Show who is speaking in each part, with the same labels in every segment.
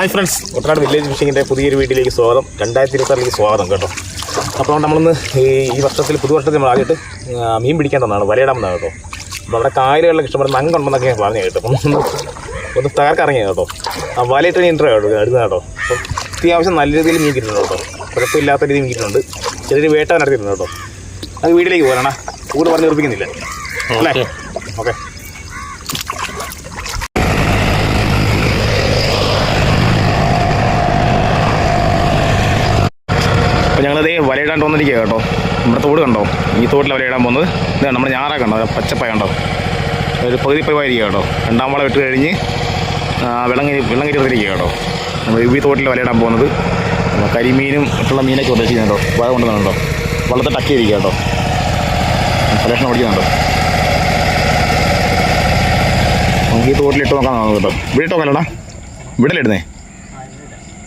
Speaker 1: Hi friends Kuttanad village ഫിഷിങ്ങിന്റെ പുതിയൊരു വീട്ടിലേക്ക് സ്വാഗതം. രണ്ടായിരത്തി ഇരുപത്താറിലേക്ക് സ്വാഗതം കേട്ടോ. അപ്പോൾ നമ്മളിന്ന് ഈ ഈ വർഷത്തിൽ പുതുവർഷത്തിൽ നമ്മൾ ആദ്യമായിട്ട് മീൻ പിടിക്കാൻ തന്നതാണ് വലയിടാമെന്നാണ് കേട്ടോ. അപ്പോൾ അവിടെ കായലുകളിലൊക്കെ ഇഷ്ടപ്പെടുന്ന നങ്കുണ്ടെന്നൊക്കെ ഞാൻ പറഞ്ഞു കേട്ടോ. അപ്പം ഒന്ന് ഒന്ന് തകർക്കിറങ്ങിയ കേട്ടോ. ആ വലയിട്ട് ഇൻട്രോ കേട്ടോ എടുക്കുന്ന കേട്ടോ. അപ്പം അത്യാവശ്യം നല്ല രീതിയിൽ മീൻ കിട്ടുന്നുണ്ട് കേട്ടോ. കുഴപ്പമില്ലാത്ത രീതിയിൽ മീൻ കിട്ടുന്നുണ്ട്. ചെറിയൊരു വേട്ട നടത്തിയിട്ടുണ്ട് കേട്ടോ. അത് വീട്ടിലേക്ക് പോകാനാണ് കൂടുതൽ പറഞ്ഞ് ഉറപ്പിക്കുന്നില്ല. അല്ലേ? ഓക്കെ അപ്പോൾ ഞങ്ങളതേ വലയിടാണ്ട് വന്നിരിക്കുക കേട്ടോ. നമ്മുടെ തോട് കണ്ടോ? ഈ തോട്ടിൽ വലയിടാൻ പോകുന്നത്. ഇതാണ് നമ്മുടെ ഞാറ കണ്ടോ? പച്ചപ്പായ കണ്ടോ? ഒരു പകുതി പയവായിരിക്കുക കേട്ടോ. രണ്ടാം വളം ഇട്ട് കഴിഞ്ഞ് വെള്ളം വെള്ളം കയറി വന്നിരിക്കുക കേട്ടോ. നമ്മൾ ഈ തോട്ടിൽ വലയിടാൻ പോകുന്നത്. കരിമീനും മറ്റുള്ള മീനൊക്കെ ഉദ്ദേശിക്കുന്നുണ്ടോ വല കൊണ്ടുവന്നുണ്ടോ വള്ളത്തെ ടക്കിയിരിക്കുക കേട്ടോ. പരീക്ഷണം ഓടിക്കുന്നുണ്ടോ. നമുക്ക് ഈ തോട്ടിലിട്ട് നോക്കാൻ നോക്കാം കേട്ടോ. ഇവിടെ ഇട്ടോ കല്ലടാ ഇവിടെ ഇടുന്നേ.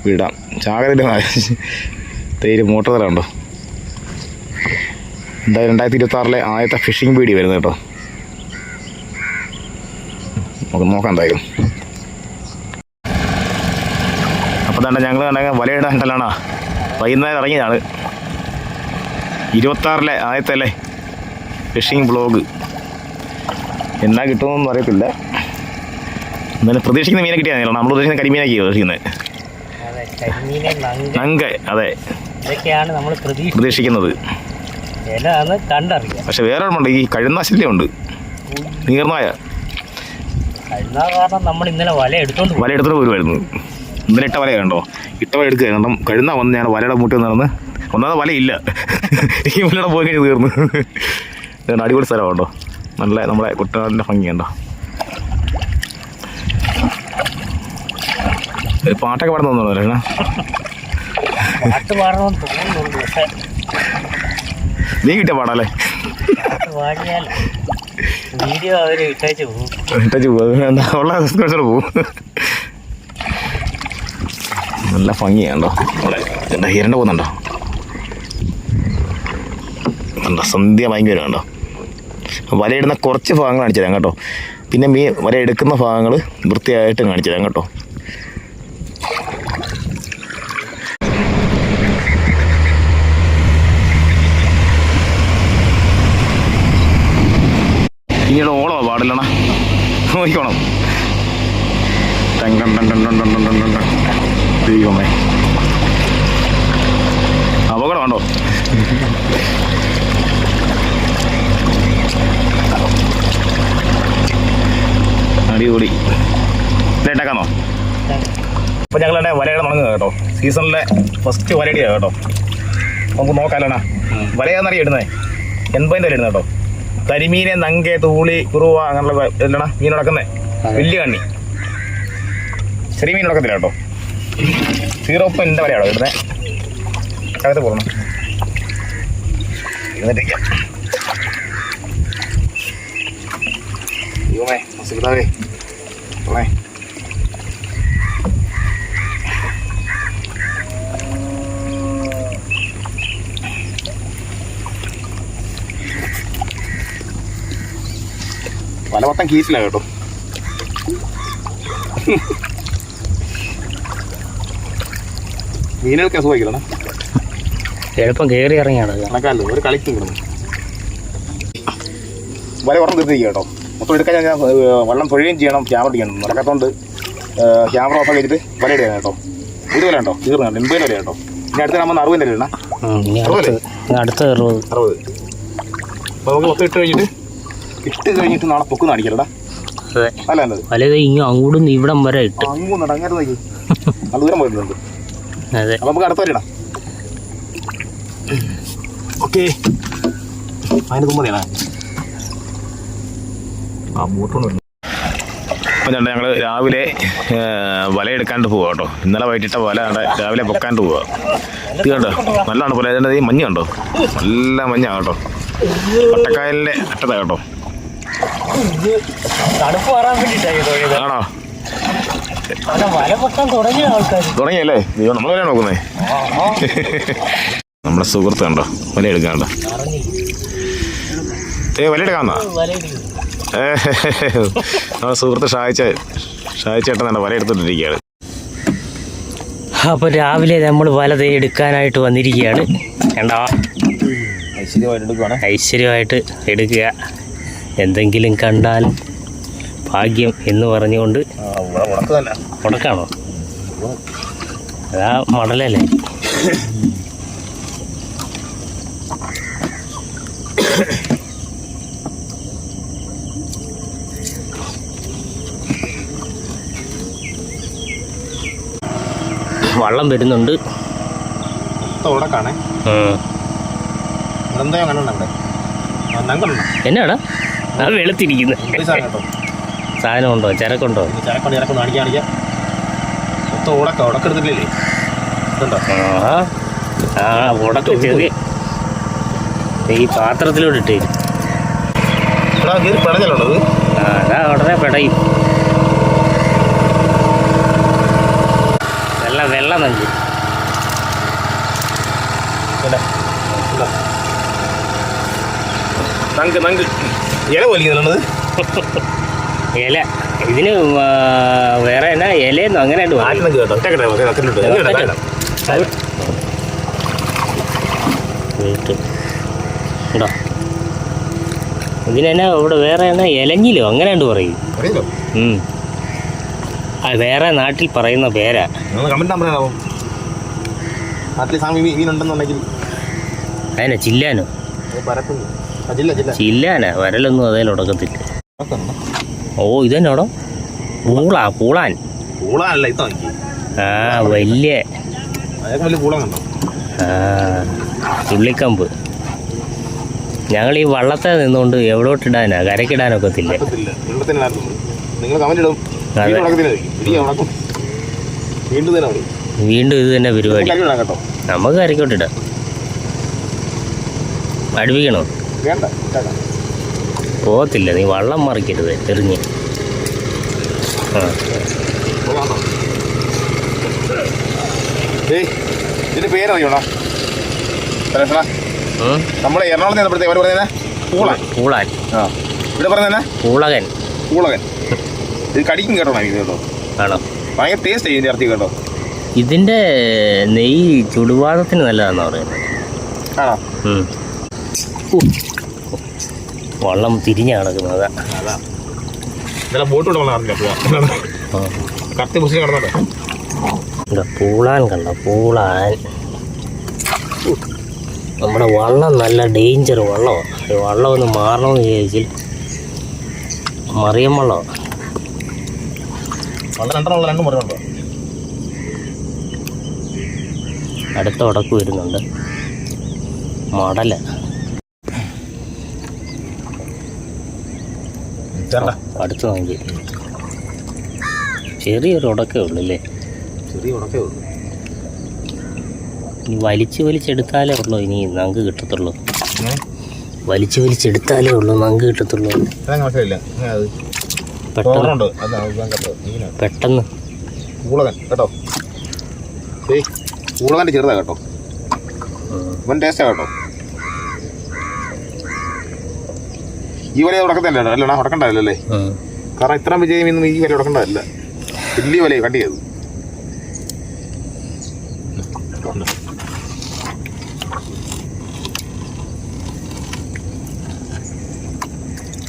Speaker 1: വിടാം. ചാകരയില്ല തേര് മോട്ടർ തല ഉണ്ടോ എന്തായാലും രണ്ടായിരത്തി ഇരുപത്തി ആറിലെ ആദ്യത്തെ ഫിഷിംഗ് വീഡിയോ വരുന്നത് കേട്ടോ. നമുക്ക് നോക്കാം എന്തായാലും. അപ്പോൾ തന്നെ ഞങ്ങൾ കണ്ടെങ്കിൽ വലയിടാൻ കല്ലാണ് വൈകുന്നേരം ഇറങ്ങിയതാണ്. ഇരുപത്താറിലെ ആദ്യത്തെ അല്ലേ ഫിഷിംഗ് ബ്ലോഗ് എന്നാ കിട്ടുമെന്നൊന്നും അറിയത്തില്ല. എന്നാലും പ്രതീക്ഷിക്കുന്ന മീനെ കിട്ടിയാൽ നമ്മൾ പ്രതീക്ഷിക്കുന്ന കരിമീനൊക്കെയാണ് പ്രതീക്ഷിക്കുന്നത്
Speaker 2: നങ്ക
Speaker 1: അതെ.
Speaker 2: ഇതൊക്കെയാണ് നമ്മൾ പ്രതീക്ഷ
Speaker 1: പ്രതീക്ഷിക്കുന്നത്.
Speaker 2: അത് കണ്ടറിയാം.
Speaker 1: പക്ഷെ വേറെ ഒരെണ്ണമുണ്ട് ഈ കഴുന്നാശല്യമുണ്ട് നീർനായ.
Speaker 2: കഴുന്ന കാരണം നമ്മൾ ഇന്നലെ വല എടുത്തോണ്ട്
Speaker 1: വല എടുത്തിട്ട് പോരുമായിരുന്നു. ഇന്നലെ ഇട്ട വല കണ്ടോ? ഇട്ട വല എടുക്കുക. കാരണം കഴുന്ന വന്ന് ഞാൻ വലയുടെ മുട്ടിൽ നടന്ന് ഒന്നാമത് വലയില്ല. ഈ വലയുടെ പോയി കഴിഞ്ഞ് തീർന്നു. അടിപൊളി സ്ഥലം ഉണ്ടോ നല്ല നമ്മളെ കുട്ടനാടിന്റെ ഭംഗിയുണ്ടോ പാട്ടൊക്കെ പാടുന്നു തോന്നുന്നു
Speaker 2: പാട്ട് പാടണമെന്ന് തോന്നുന്നുണ്ട് പക്ഷെ
Speaker 1: നീ കിട്ടിയ പാടാല്ലേ?
Speaker 2: പാട്ട് പാടിയാൽ വീഡിയോ അവർ ഇട്ടേച്ച് പോകും.
Speaker 1: ഇട്ടു പോകും. എന്താ ഉള്ള സബ്സ്ക്രൈബർ പോവും നല്ല ഭംഗിയാണ്ടോ അവിടെ. എന്താ ഹിരണ്ട പോകുന്നുണ്ടോ? എന്താ സന്ധ്യ ഭയങ്കര കണ്ടോ? വലയിടുന്ന കുറച്ച് ഭാഗങ്ങൾ കാണിച്ചു തരാം കേട്ടോ. പിന്നെ മീ വല എടുക്കുന്ന ഭാഗങ്ങൾ വൃത്തിയായിട്ട് കാണിച്ചു തരാം കേട്ടോ. ദൈവമേ. അപകടമുണ്ടോ? അടിപൊളി. ലേട്ടാക്കാന്നോ അപ്പോൾ ഞങ്ങളുടെ വലയുടെ തുടങ്ങുക കേട്ടോ. സീസണിലെ ഫസ്റ്റ് വലയുടെ കേട്ടോ. നമുക്ക് നോക്കാലോണ വലയാന്നറിയ ഇടുന്നത് എൺപതിന്റെ വില ഇടുന്നത് കേട്ടോ. കരിമീനെ നങ്ക തൂളി കുറുവ അങ്ങനെയുള്ള എല്ലാം മീൻ നടക്കുന്നത് വലിയ കണ്ണി. ചെറിയ മീൻ നടക്കത്തില്ല കേട്ടോ സീറോ പോയിന്റെ വരെയാണോ ഇവിടുന്ന് അകത്ത് പോകണം പോണേ പല മൊത്തം കീസിലാണ് കേട്ടോ. മീനുകൾക്ക് അസുഖമായിക്കണം
Speaker 2: എളുപ്പം കയറി ഇറങ്ങിയാണ്.
Speaker 1: കണക്കാല്ലോ ഒരു കളിക്ക് കിടന്നു വല ഉറന്നു തീർത്തിരിക്കുക കേട്ടോ. മൊത്തം എടുക്കാൻ ഞാൻ വെള്ളം തൊഴുകയും ചെയ്യണം ക്യാമറ ചെയ്യണം നടക്കത്തോണ്ട് ക്യാമറ ഓഫ് ചെയ്തിട്ട് വല ഇടുകയാണ് കേട്ടോ. ഇത് വില ഉണ്ടോ തീർന്നു കേട്ടോ എൺപത് വില കേട്ടോ. ഇനി അടുത്ത നമ്മൾ അറുപതിന്റെ വില
Speaker 2: ഇടണം അടുത്ത അറുപത്
Speaker 1: അറുപത്. അപ്പോൾ നമുക്ക് മൊത്തം ഇട്ട് കഴിഞ്ഞിട്ട് ഇട്ട് കഴിഞ്ഞിട്ട് നാളെ പൊക്കുന്ന അടിക്കലടാ
Speaker 2: അതെ.
Speaker 1: അല്ല
Speaker 2: അങ്ങോട്ടും ഇവിടം വരെ ഇട്ട്.
Speaker 1: അങ്ങോട്ട് നോക്കി നല്ല ദൂരം പോയിട്ടുണ്ട്.
Speaker 2: അതെ.
Speaker 1: അപ്പോൾ നമുക്ക് അടുത്ത വരണം ഓക്കെ. അതിന് തുമ്പതിയാണ് ആ ബോട്ടുണ്ട് അപ്പം ചേട്ടാ ഞങ്ങൾ രാവിലെ വല എടുക്കാണ്ട് പോവാ കേട്ടോ. ഇന്നലെ വൈകിട്ട വല രാവിലെ പൊക്കാണ്ട് പോവാ. ഇത് കണ്ടോ? നല്ലതാണ് പോലെ. അതിന്റെ ഈ മഞ്ഞ കണ്ടോ? നല്ല മഞ്ഞാണ് കേട്ടോ. പട്ടക്കായലിന്റെ അറ്റത്താണ് കേട്ടോ. ആണോ? തുടങ്ങിയല്ലേ? ദൈവം നമ്മൾ വരെ നോക്കുന്നേ. നമ്മുടെ സുഹൃത്ത് കണ്ടോ? വല എടുക്കാണ്ടോ ഏ വല എടുക്കാന്നാ ഏ, നമ്മുടെ സുഹൃത്ത് ഷായിച്ച ഷായിച്ചേട്ടൻ തന്നെ വല എടുത്തോണ്ടിരിക്കുകയാണ്
Speaker 2: അപ്പോൾ രാവിലെ നമ്മൾ വല എടുക്കാനായിട്ട് വന്നിരിക്കുകയാണ്. കണ്ടോ?
Speaker 1: ഐശ്വര്യമായിട്ട്
Speaker 2: എടുക്കുക. എന്തെങ്കിലും കണ്ടാൽ ഭാഗ്യം എന്ന് പറഞ്ഞുകൊണ്ട് മുടക്കാണോ അതാ മടലല്ലേ? വള്ളം വരുന്നുണ്ട്. എന്നാടാ? വെളുത്തിരിക്കുന്നു.
Speaker 1: കേട്ടോ
Speaker 2: സാധനം ഉണ്ടോ ചരക്കുണ്ടോ?
Speaker 1: ചരക്കുണ്ട് ചരക്കൊണ്ട്. കാണിക്കാൻ കാണിക്കാം. മൊത്തം ഉടക്ക ഉടക്കെടുത്തില്ലേ ഇതുണ്ടോ?
Speaker 2: ആ ഉടക്ക ചെറിയ. ഈ പാത്രത്തിലോട്ട് ഇട്ടേ
Speaker 1: എടാ കയറി
Speaker 2: ആ അതാ ഉടനെ പെടയും. വെള്ളം വെള്ളം നഞ്ചി.
Speaker 1: നങ്ക് നങ്ക്. ഇല വലിക്കുന്നുള്ളത്
Speaker 2: ഇല. ഇതിന് വേറെ എന്നാ ഇലയൊന്നും അങ്ങനെ ഉണ്ട് ഇതിനെന്നാ ഇവിടെ വേറെ എന്നാ ഇലഞ്ഞിലോ? അങ്ങനെ ഉണ്ട് പറയും അത് ആ വേറെ നാട്ടിൽ പറയുന്ന പേരാ. അതിനാ ചില്ലാനോ? ചില്ലാനാ. വരലൊന്നും അതേ ഉടക്കത്തില്ല. ഓ ഇതെന്നോടോ പൂളാ പൂളാൻ.
Speaker 1: പൂളാനല്ല ഇത്
Speaker 2: ആ വലിയ. ആ ചുള്ളിക്കമ്പ് ഞങ്ങൾ ഈ വള്ളത്തെ നിന്നുകൊണ്ട് എവിടോട്ടിടാനാ
Speaker 1: കരക്കിടാനൊക്കെ തന്നെ
Speaker 2: അതെ.
Speaker 1: വീണ്ടും തന്നെ
Speaker 2: ഇത് തന്നെ പരിപാടി. നമുക്ക് കരക്കോട്ടിടാം അടുപ്പിക്കണോ
Speaker 1: വേണ്ട.
Speaker 2: പോകത്തില്ല. നീ വള്ളം മറിക്കരുത്. എറിഞ്ഞ്. ആ.
Speaker 1: ഇതിന്റെ പേരറിയോടാ. സുരേഷണ
Speaker 2: ഉം.
Speaker 1: നമ്മളെ എറണാകുളത്ത് ചെന്നപ്പോഴത്തേക്ക് അവർ പറയുന്നത് പൂളൻ.
Speaker 2: പൂളാൻ.
Speaker 1: ആ. ഇവിടെ പറയുന്നത്
Speaker 2: പൂളകൻ.
Speaker 1: പൂളകൻ. ഇത് കടിക്കും കേട്ടോ ഇത് കേട്ടോ.
Speaker 2: ആണോ?
Speaker 1: ഭയങ്കര ടേസ്റ്റ് ഇതിന്റെ ഇറച്ചി കേട്ടോ.
Speaker 2: ഇതിന്റെ നെയ്യ് ചുടുവാദത്തിന് നല്ലതാണെന്ന് പറയുന്നത്.
Speaker 1: ആണോ.
Speaker 2: വള്ളം തിരിഞ്ഞാണ് കിടക്കുന്നത്
Speaker 1: ഇന്നലെ ബോട്ട്. കത്തി മുസ്ലിം
Speaker 2: ഇവിടെ പൂളാൻ കണ്ട? പൂളാൻ. നമ്മുടെ വള്ളം നല്ല ഡേഞ്ചർ വള്ളമാണ് ഈ വള്ളം ഒന്ന് മാറണമെന്ന് വിചാരിച്ചാൽ മറിയം
Speaker 1: വള്ളോ
Speaker 2: അടുത്ത ഉടക്ക് വരുന്നുണ്ട്. മടല. അടുത്ത് നമുക്ക് ചെറിയൊരു ഉടക്കേ ഉള്ളൂ അല്ലേ
Speaker 1: ചെറിയ ഉടക്കേ ഉള്ളൂ.
Speaker 2: വലിച്ച് വലിച്ചെടുത്താലേ ഉള്ളൂ ഇനി നങ്ക് കിട്ടത്തുള്ളൂ.
Speaker 1: വലിച്ചു
Speaker 2: വലിച്ച് വലിച്ചെടുത്താലേ ഉള്ളൂ നങ്ക് കിട്ടത്തുള്ളൂ. പെട്ടെന്ന്. പെട്ടെന്ന്.
Speaker 1: കൂളകൻ കേട്ടോ? ഏയ് പൂളകന്റെ ചെറുതാ കേട്ടോ. ഇവൻ ടേസ്റ്റാ കേട്ടോ. ഈ വലിയ ഉടക്കണ്ടല്ലോ അല്ലേ
Speaker 2: ഉം.
Speaker 1: കാരണം ഇത്ര വിജയം ഇന്നും ഈ വല ഉടക്കണ്ടതല്ല വലിയ വലയെ കണ്ടിയത്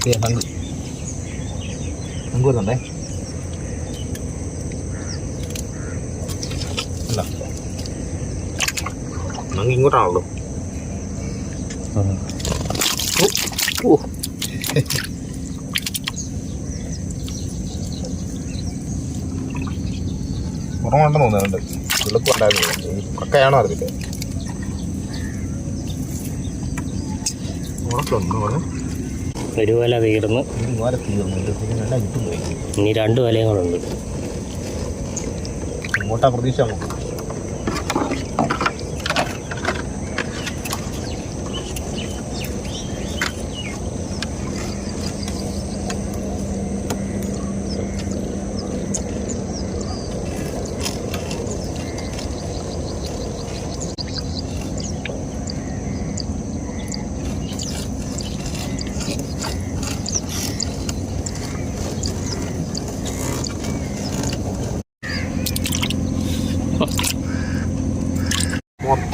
Speaker 1: ചെയ്തത്. പങ്ക് പങ്ക് വരുന്നുണ്ടേ? അല്ല നങ്ക് ഇങ്ങോട്ടാണല്ലോ.
Speaker 2: ഓ
Speaker 1: ഓ. കുറവുണ്ടെന്ന് തോന്നുന്നുണ്ട്. വെളുപ്പുണ്ടായിരുന്നു ഈ കക്കയാണോ അറിയില്ല.
Speaker 2: ഒരു വല തീർന്ന്. ഇനി രണ്ട് വലയും കൂടെ ഉണ്ട്.
Speaker 1: ഇങ്ങോട്ടാ പ്രതീക്ഷ നമുക്ക്?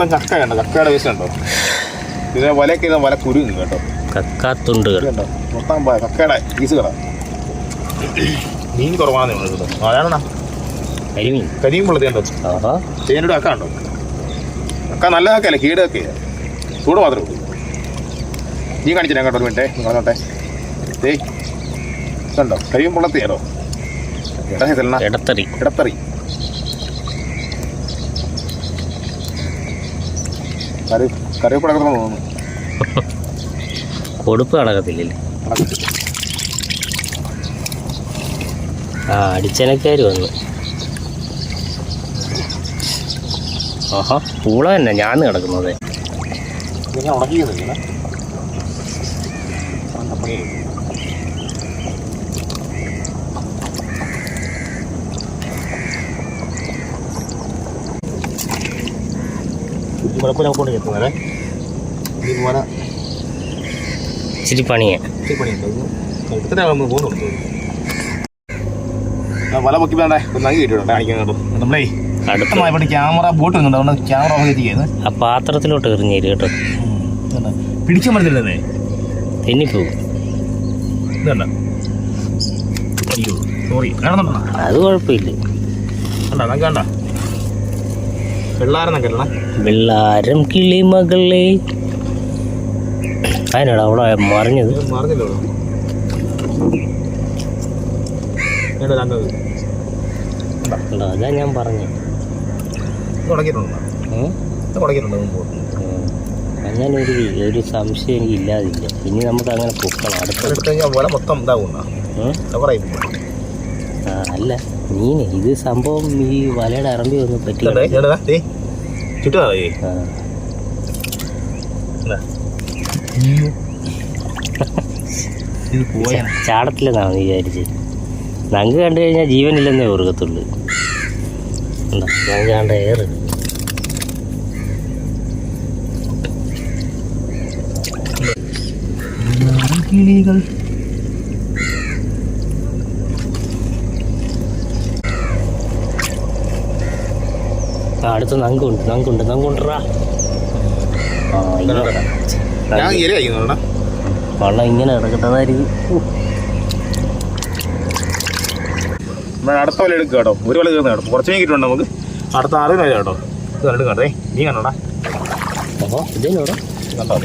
Speaker 1: മൊത്തം ചക്ക കണ്ടോ? ചക്കയുടെ വേസ്റ്റ് ഉണ്ടോ ഇതിനെ വലയൊക്കെ ഇതാ വല കുരുങ്ങും കേട്ടോ.
Speaker 2: കക്കാത്തുണ്ടുകൾ
Speaker 1: കണ്ടോ മൊത്തം കക്കയുടെ പീസ് പീസുകളാണ് മീൻ കേട്ടോ അതാണ്
Speaker 2: കരിമീൻ.
Speaker 1: കരിയും പൊള്ളത്തി കണ്ടോ?
Speaker 2: ആഹാ.
Speaker 1: ചേനയുടെ അക്ക ഉണ്ടോ കക്ക നല്ല കക്കയല്ലേ കീട് കക്കയ ചൂട് മാത്രമേ ഉള്ളൂ. നീ കാണിച്ചില്ല കേട്ടോ ഒരു മിനിറ്റേ നിങ്ങൾ നോട്ടെ ഏയ് ഇതുണ്ടോ? കരിമീൻ പൊള്ളത്തിയാണോ എടാ
Speaker 2: ഇടത്തറി
Speaker 1: ഇടത്തറി കറി തോന്നുന്നു.
Speaker 2: കൊടുപ്പ് നടക്കത്തില്ലല്ലേ
Speaker 1: കണക്ക്.
Speaker 2: ആ അടിച്ചനക്കാർ വന്നു. ആഹാ പൂള തന്നെ ഞാൻ കിടക്കുന്നത്
Speaker 1: നമുക്ക് കൊണ്ട് എത്തുന്നത് ഇതുപോലെ
Speaker 2: ഇച്ചിരി പണിയെ.
Speaker 1: ഇച്ചിരി പണിയുണ്ട്. എടുത്തിട്ട് നമ്മൾ പോകുന്നുണ്ട്. വല പൊക്കി വേണ്ടേ? ഒന്ന് അങ്ങ് കിട്ടിയിട്ടുണ്ട് കാണിക്കാൻ കേട്ടോ നമ്മളേ ഇവിടെ ക്യാമറ ബോട്ട് നിന്നുണ്ട് അതുകൊണ്ട് ക്യാമറ ഓഫ്
Speaker 2: ആ പാത്രത്തിലോട്ട് എറിഞ്ഞേര് കേട്ടോ.
Speaker 1: പിടിക്കാൻ പറ്റുന്നില്ലേ
Speaker 2: തെന്നിപ്പോകും
Speaker 1: ഇതല്ല അയ്യോ സോറി
Speaker 2: അത് കുഴപ്പമില്ല.
Speaker 1: കണ്ട? നമുക്ക് കണ്ട?
Speaker 2: വെള്ളാരം കിളിമകളെ. അതിനാടാ അവിടെ മറിഞ്ഞത്. അതാ ഞാൻ പറഞ്ഞു. അങ്ങനെ ഒരു ഒരു സംശയം എനിക്ക് ഇല്ലാതില്ല. ഇനി നമുക്ക് അങ്ങനെ പൊക്കണം അടുത്ത
Speaker 1: വല മൊത്തം ഇതാകുന്ന
Speaker 2: അല്ല മീന് ഇത് സംഭവം ഈ വലയുടെ അറമ്പി ഒന്ന് പറ്റി. ചാടത്തില്ലെന്നാണ് വിചാരിച്ചത് നങ്ക് കണ്ടു കഴിഞ്ഞാൽ ജീവനില്ലെന്നേ ഓർക്കത്തുള്ളൂ. നങ്കാണ്ട നങ്ക് കണ്ട ഏറ്.
Speaker 1: കിളികൾ
Speaker 2: അടുത്ത് നങ്കുണ്ട് നങ്കുണ്ട്
Speaker 1: കഴിക്കുന്നുണ്ടാ
Speaker 2: വെള്ളം ഇങ്ങനെ കിടക്കട്ടതായിരിക്കും
Speaker 1: അടുത്ത വല എടുക്കുക കേട്ടോ. ഒരു വല കയറുന്ന കേട്ടോ കുറച്ച് കഴിഞ്ഞിട്ടുണ്ട് നമുക്ക്? അടുത്ത ആറ് വല കേട്ടോ. ഇത് കണ്ടേ നീ കണ്ടോടാ.
Speaker 2: അപ്പോൾ ഇതിനോട്
Speaker 1: കണ്ടോ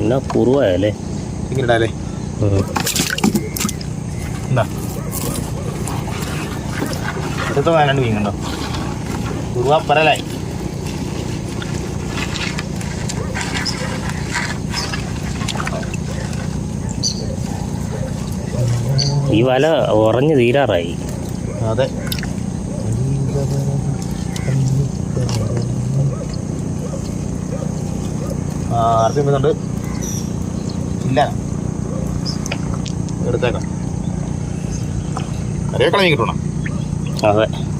Speaker 2: എന്നാ കുറുവായല്ലേ?
Speaker 1: ഇങ്ങനെ ഇടാല്ലേ എന്താ അടുത്ത വയനാണ്ട് മീൻ കണ്ടോ? ഉരുവ പറലായി.
Speaker 2: ഈ വല ഉറഞ്ഞു തീരാറായി.
Speaker 1: അതെ. ആർക്കുന്നുണ്ട് അടുത്ത് ഇല്ല. എടുത്തേക്കാം. കറിവേക്കള മീൻ കിട്ടണം?
Speaker 2: അതെ.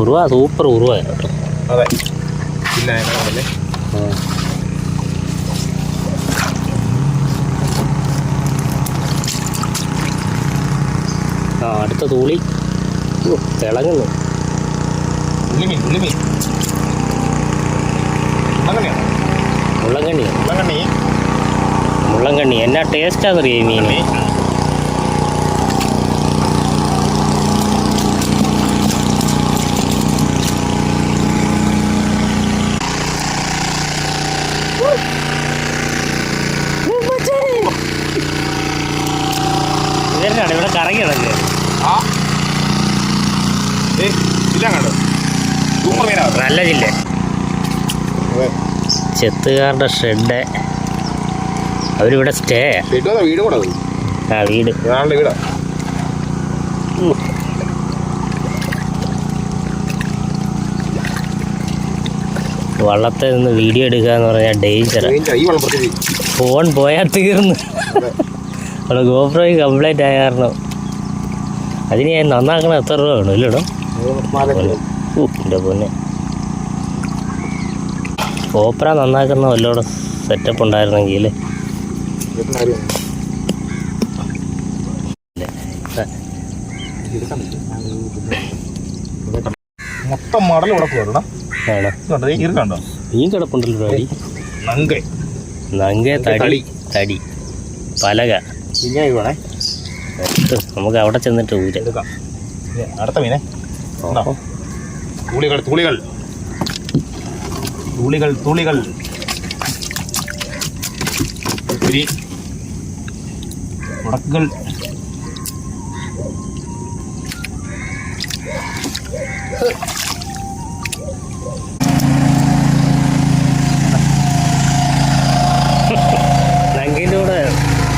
Speaker 2: ഉറുവ സൂപ്പർ ഉറുവ. കേട്ടോ
Speaker 1: അതെ. ഇല്ല
Speaker 2: ആ. അടുത്ത തൂളി. തിളങ്ങുന്നു.
Speaker 1: ഉള്ളിമീൻ ഉള്ളിമീൻ. ഉള്ളങ്കണ്ണിയാണോ
Speaker 2: മുള്ളങ്കണ്ണി.
Speaker 1: ഉള്ളങ്കണ്ണി
Speaker 2: മുള്ളങ്കണ്ണി. എന്നാ ടേസ്റ്റാന്നറിയോ ഈ മീൻ
Speaker 1: ഉള്ളി
Speaker 2: ഇവരാണ് ഇവിടെ കറങ്ങി കിടക്കുക
Speaker 1: ആ ഏ ഇല്ല കണ്ടോ സൂപ്പർ മീനാ
Speaker 2: നല്ല ജില്ല
Speaker 1: അതെ
Speaker 2: ചെത്തുകാരുടെ ഷെഡ് അവരിവിടെ സ്റ്റേ
Speaker 1: വീട്
Speaker 2: ആ വീട്.
Speaker 1: വീടാ.
Speaker 2: വള്ളത്തിൽ നിന്ന് വീഡിയോ എടുക്കുക എന്ന് പറഞ്ഞാൽ ഡേഞ്ചറാണ്
Speaker 1: പ്രത്യേകിച്ച്.
Speaker 2: ഫോൺ പോയാൽ തീർന്നു. അവിടെ ഗോപ്രോ കംപ്ലൈന്റ് ആയ കാരണം. അതിന് ഞാൻ നന്നാക്കണം എത്ര രൂപ വേണം ഇല്ലടോ? എന്റെ പൊന്നെ. ഓപ്പറ നന്നാക്കുന്ന വല്ലോടെ സെറ്റപ്പ് ഉണ്ടായിരുന്നെങ്കിൽ
Speaker 1: മൊത്തം മടൽ ഇവിടെ കയറണം
Speaker 2: ആണോ?
Speaker 1: ഇതുണ്ട് ഈ ഇരുന്നുണ്ടോ
Speaker 2: മീൻ കിടപ്പുണ്ടല്ലോ അടി
Speaker 1: നങ്ക.
Speaker 2: നങ്കേ തടി
Speaker 1: തടി.
Speaker 2: തടി. പലക.
Speaker 1: വേണേ
Speaker 2: നമുക്ക് അവിടെ ചെന്നിട്ട് ഊര.
Speaker 1: അടുത്ത മീനെ. തുളികൾ തുളികൾ. തുളികൾ. തുളികൾ
Speaker 2: നങ്കേന്റെ കൂടെ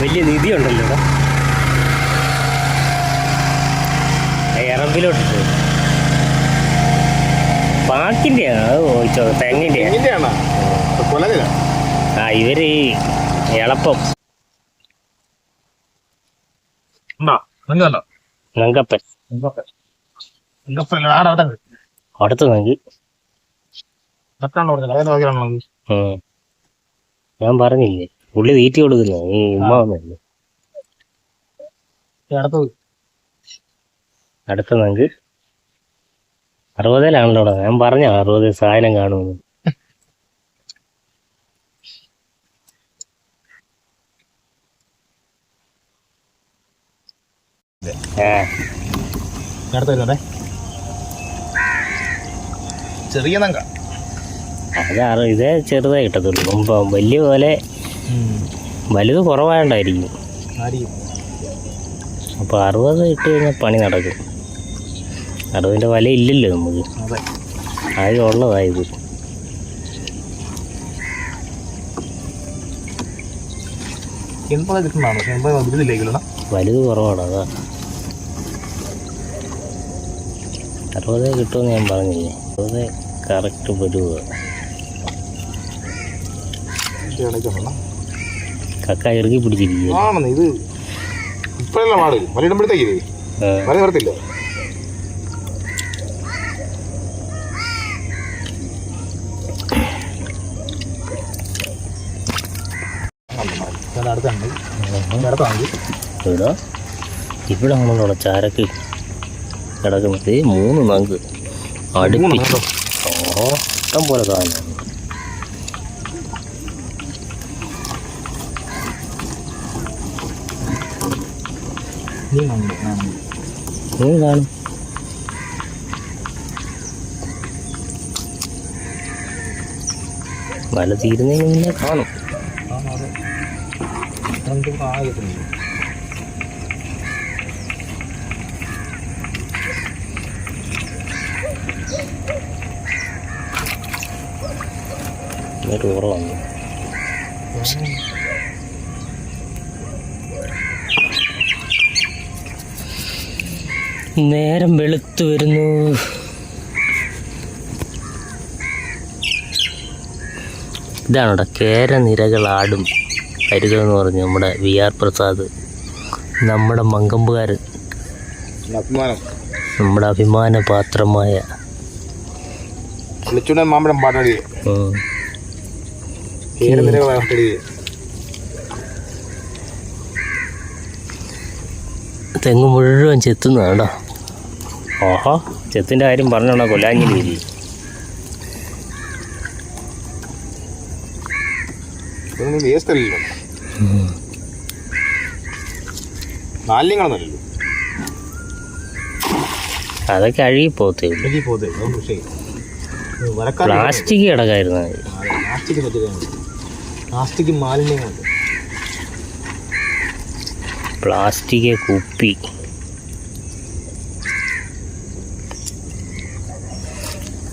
Speaker 2: വലിയ നിധി ഉണ്ടല്ലോ ഇവിടെ ആ എറമ്പിലോട്ടിട്ട് പാക്കിന്റെയാണ് അത് ചോദിച്ചോ
Speaker 1: തെങ്ങിന്റെ
Speaker 2: ആ ഇവർ ഈ എളപ്പം. നങ്കപ്പൻ. അടുത്ത നങ്കി. ഞാൻ പറഞ്ഞില്ലേ പുള്ളി തീറ്റി കൊടുക്കുന്ന ഈ ഉമ്മ വന്നല്ലേ അടുത്ത നങ്ക്. അറുപതിലാണല്ലോ. ഞാൻ പറഞ്ഞ അറുപത് സാധനം കാണുമെന്ന്.
Speaker 1: ചെറിയ നങ്ക.
Speaker 2: അത് ഇതേ ചെറുതേ കിട്ടത്തുള്ളൂ. വലിയ പോലെ വലുത് കുറവായോണ്ടായിരിക്കും.
Speaker 1: അപ്പൊ
Speaker 2: അപ്പോൾ അറുപത് ഇട്ട് കഴിഞ്ഞാൽ പണി നടക്കും. അറുപതിന്റെ വല ഇല്ലല്ലോ നമുക്ക്. ആഴം ഉള്ളതായത്. വലുത് കുറവാണ് അതാ. അറുപതേ കിട്ടുമെന്ന് ഞാൻ പറഞ്ഞില്ലേ? അറുപത് കറക്റ്റ് വരുക കക്ക ഇറുക്കി
Speaker 1: പിടിച്ചിരിക്കുന്നു ഇത് ഇപ്പോഴല്ല ഇത് വല
Speaker 2: ഇവിടെ ഇവിടെ ആണല്ലോ ചാരക്ക് കിടക്കുന്നത് മൂന്ന് നങ്ക് അടുപ്പി ഓ ഇഷ്ടം പോലെ സാധനമാണ്. മൂന്ന് കാണും വല തീരുന്നതിന് മുന്നേ കാണും. എന്നിട്ട് വന്നു നേരം വെളുത്തു വരുന്നു. ഇതാണ് ഇവിടെ കേരനിരകളാടും കരുതെന്ന് പറഞ്ഞു നമ്മുടെ വി ആർ പ്രസാദ്. നമ്മുടെ മങ്കമ്പുകാരൻ
Speaker 1: അഭിമാനം.
Speaker 2: നമ്മുടെ അഭിമാന പാത്രമായ
Speaker 1: മാമ്പഴം പാട്ടടി.
Speaker 2: തെങ്ങ് മുഴുവൻ ചെത്തുന്നതാണ്? കേട്ടോ ഓഹോ ചെത്തിന്റെ കാര്യം പറഞ്ഞോണോ കൊല്ലാഞ്ഞി രീതി
Speaker 1: ഇതൊന്നും വേസ്റ്റ് അല്ലല്ലോ മാലിന്യങ്ങളൊന്നുമല്ലല്ലോ
Speaker 2: അതൊക്കെ അഴുകി
Speaker 1: പോത്തേ
Speaker 2: പ്ലാസ്റ്റിക് കിടക്കായിരുന്നു.
Speaker 1: പ്ലാസ്റ്റിക് മാലിന്യങ്ങളുണ്ട്
Speaker 2: പ്ലാസ്റ്റിക് കുപ്പി.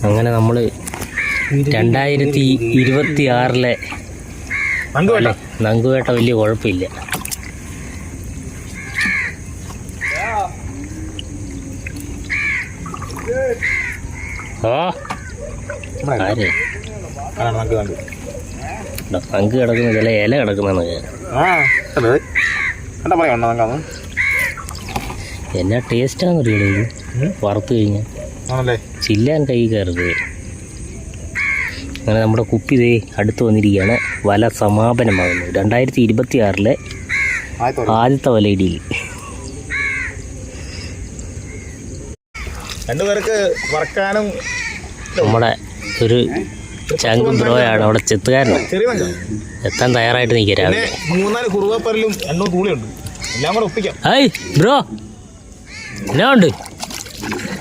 Speaker 2: അങ്ങനെ നമ്മൾ രണ്ടായിരത്തി ഇരുപത്തി ആറിലെ നങ്കുവേട്ട. വലിയ കുഴപ്പമില്ല. ഓ ആരെ?
Speaker 1: ആണ് നമുക്ക്
Speaker 2: ഇതാ, കിടക്കുന്ന ചില ഇല
Speaker 1: പറയാം നമുക്ക്
Speaker 2: എന്നാ ടേസ്റ്റ്
Speaker 1: ഉം.
Speaker 2: വറുത്ത് കഴിഞ്ഞാൽ ചില്ലാൻ കൈ കയറുന്നത് അങ്ങനെ നമ്മുടെ കുപ്പി ദേ അടുത്ത് വന്നിരിക്കുകയാണ്. വല സമാപനമാകുന്നു. രണ്ടായിരത്തി ഇരുപത്തി ആറിലെ
Speaker 1: ആദ്യത്തെ
Speaker 2: ആദ്യത്തെ വലയിടിയിൽ
Speaker 1: രണ്ടുപേർക്ക് വറക്കാനും
Speaker 2: നമ്മുടെ ഒരു ചങ്ക് ബ്രോയാണ് അവിടെ ചെത്തുകാരനാണ് എത്താൻ തയ്യാറായിട്ട് നിൽക്കുക രാവിലെ.
Speaker 1: മൂന്നാൽ കുറുവപ്പരലും എണ്ണോ തൂളിയുണ്ട് എല്ലാം കൂടെ ഒപ്പിക്കാം.
Speaker 2: Hi bro. എന്നാ ഉണ്ട്?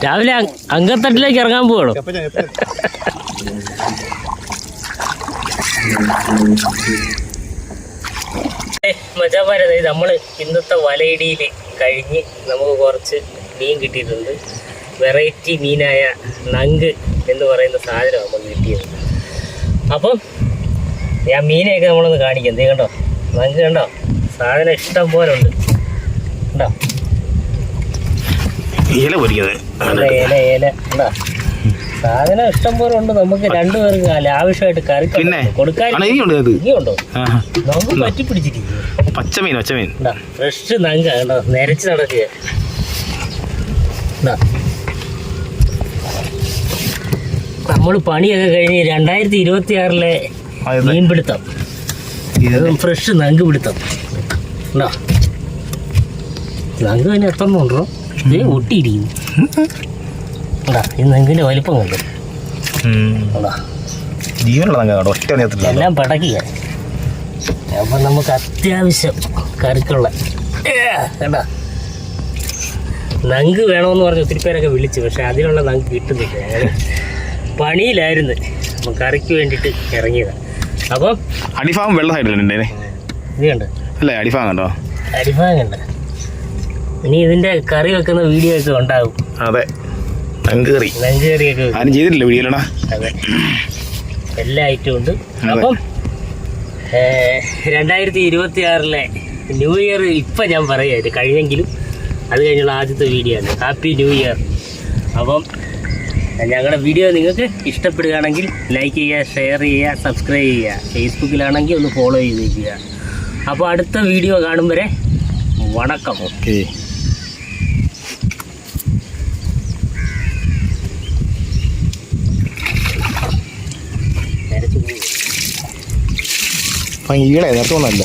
Speaker 2: രാവിലെ അങ്- അങ്കത്തട്ടിലേക്ക് ഇറങ്ങാൻ പോവാണോ മജാപാരത നമ്മൾ ഇന്നത്തെ വലയിടിയിൽ കഴിഞ്ഞ് നമുക്ക് കുറച്ച് മീൻ കിട്ടിയിട്ടുണ്ട്. വെറൈറ്റി മീനായ നങ്ക് എന്ന് പറയുന്ന സാധനം നമുക്ക് കിട്ടിയത്. അപ്പം ഞാൻ മീനെയൊക്കെ നമ്മളൊന്ന് കാണിക്കാം. നീ കണ്ടോ? നമുക്ക് കണ്ടോ? സാധനം ഇഷ്ടം പോലെ ഉണ്ട്. കണ്ടോ?
Speaker 1: ഇല പൊരിക്കുന്നത്.
Speaker 2: ഇല ഇല കണ്ടോ? സാധനം ഇഷ്ടം പോലെ ഉണ്ട്. നമുക്ക് രണ്ടുപേർക്ക് ആവശ്യമായിട്ട് കറി
Speaker 1: പിന്നെ?
Speaker 2: കൊടുക്കാൻ
Speaker 1: ഇനിയുണ്ടോ
Speaker 2: നമുക്ക് പറ്റി പിടിച്ചിരിക്കും
Speaker 1: പച്ചമീൻ പച്ചമീൻ.
Speaker 2: ഫ്രഷ് നങ്ക കണ്ടോ? നിരച്ച് നടക്കുക. നമ്മൾ പണിയൊക്കെ കഴിഞ്ഞ് രണ്ടായിരത്തി ഇരുപത്തി ആറിലെ മീൻപിടുത്തം. ഇതും ഫ്രഷ് നങ്ക് പിടുത്തം ഉണ്ടോ നങ്ക് തന്നെ എത്ര ഉണ്ടോ ഇതേ ഒട്ടിയിരിക്കുന്നു. ഉണ്ടോ ഈ നങ്കിന്റെ വലിപ്പം കണ്ടു? ഉണ്ടോ എല്ലാം പടക്കുക അപ്പം നമുക്ക് അത്യാവശ്യം കറിക്കുള്ള. കേട്ടാ നങ്ക് വേണമെന്ന് പറഞ്ഞ് ഒത്തിരി പേരൊക്കെ വിളിച്ചു പക്ഷെ അതിനുള്ള നങ്ക് കിട്ടുന്നില്ല. പണിയിലായിരുന്നു. അപ്പം കറിക്ക് വേണ്ടിട്ട് ഇറങ്ങിയത്. അപ്പം
Speaker 1: അടിഫാം വെള്ള സൈഡിലുണ്ട്
Speaker 2: ഇത് കണ്ട്?
Speaker 1: അല്ലേ അടിഫാം കണ്ടോ?
Speaker 2: അരിഭാഗം കണ്ട്? ഇനി ഇതിന്റെ കറി വെക്കുന്ന വീഡിയോ ഒക്കെ ഉണ്ടാകും
Speaker 1: അതെ. നങ്കേറി കറി
Speaker 2: നങ്ക് കറിയൊക്കെ വെക്കും.
Speaker 1: ആരും ചെയ്തിട്ടില്ല വീഡിയോയിലടാ
Speaker 2: അതെ. എല്ലാ ഐറ്റവും ഉണ്ട്. അപ്പം രണ്ടായിരത്തി ഇരുപത്തി ആറിലെ ന്യൂ ഇയർ ഇപ്പം ഞാൻ പറയാം. കഴിഞ്ഞെങ്കിലും അത് കഴിഞ്ഞുള്ള ആദ്യത്തെ വീഡിയോ ആണ്. ഹാപ്പി ന്യൂ ഇയർ അപ്പം ഞങ്ങളുടെ വീഡിയോ നിങ്ങൾക്ക് ഇഷ്ടപ്പെടുകയാണെങ്കിൽ ലൈക്ക് ചെയ്യുക ഷെയർ ചെയ്യുക സബ്സ്ക്രൈബ് ചെയ്യുക. ഫേസ്ബുക്കിലാണെങ്കിൽ ഒന്ന് ഫോളോ ചെയ്തേക്കുക. അപ്പോൾ അടുത്ത വീഡിയോ കാണും വരെ വണക്കം.
Speaker 1: ഓക്കെ ഈളെ നേരത്തെ ഒന്നല്ല